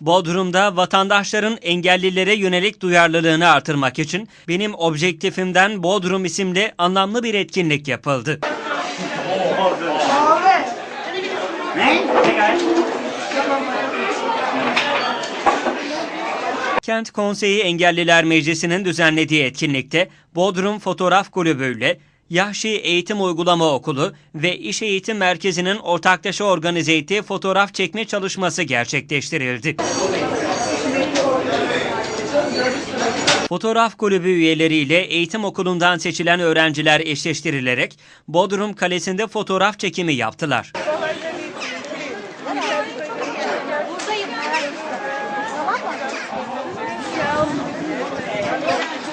Bodrum'da vatandaşların engellilere yönelik duyarlılığını artırmak için benim objektifimden Bodrum isimli anlamlı bir etkinlik yapıldı. Kent Konseyi Engelliler Meclisi'nin düzenlediği etkinlikte Bodrum Fotoğraf Kulübü ile Yahşi Eğitim Uygulama Okulu ve İş Eğitim Merkezi'nin ortaklaşa organize ettiği fotoğraf çekme çalışması gerçekleştirildi. Fotoğraf kulübü üyeleriyle eğitim okulundan seçilen öğrenciler eşleştirilerek Bodrum Kalesi'nde fotoğraf çekimi yaptılar.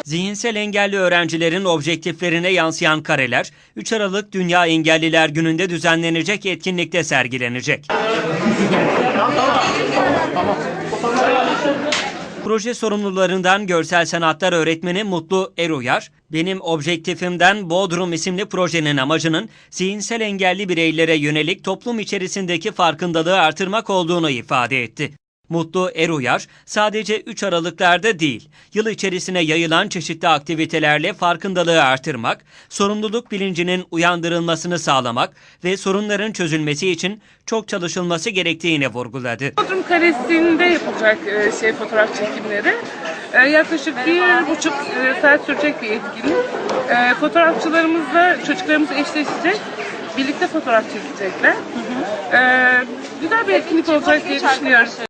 Zihinsel engelli öğrencilerin objektiflerine yansıyan kareler 3 Aralık Dünya Engelliler Günü'nde düzenlenecek etkinlikte sergilenecek. Proje sorumlularından görsel sanatlar öğretmeni Mutlu Eruyar, benim objektifimden Bodrum isimli projenin amacının zihinsel engelli bireylere yönelik toplum içerisindeki farkındalığı artırmak olduğunu ifade etti. Mutlu Eruyar, sadece 3 Aralıklarda değil, yıl içerisine yayılan çeşitli aktivitelerle farkındalığı artırmak, sorumluluk bilincinin uyandırılmasını sağlamak ve sorunların çözülmesi için çok çalışılması gerektiğini vurguladı. Bodrum Kalesi'nde yapılacak e, şey fotoğraf çekimleri. E, yaklaşık bir buçuk e, saat sürecek bir etkinlik. Fotoğrafçılarımızla çocuklarımız eşleşecek. Birlikte fotoğraf çekecekler. E, güzel bir etkinlik olacak diye düşünüyoruz.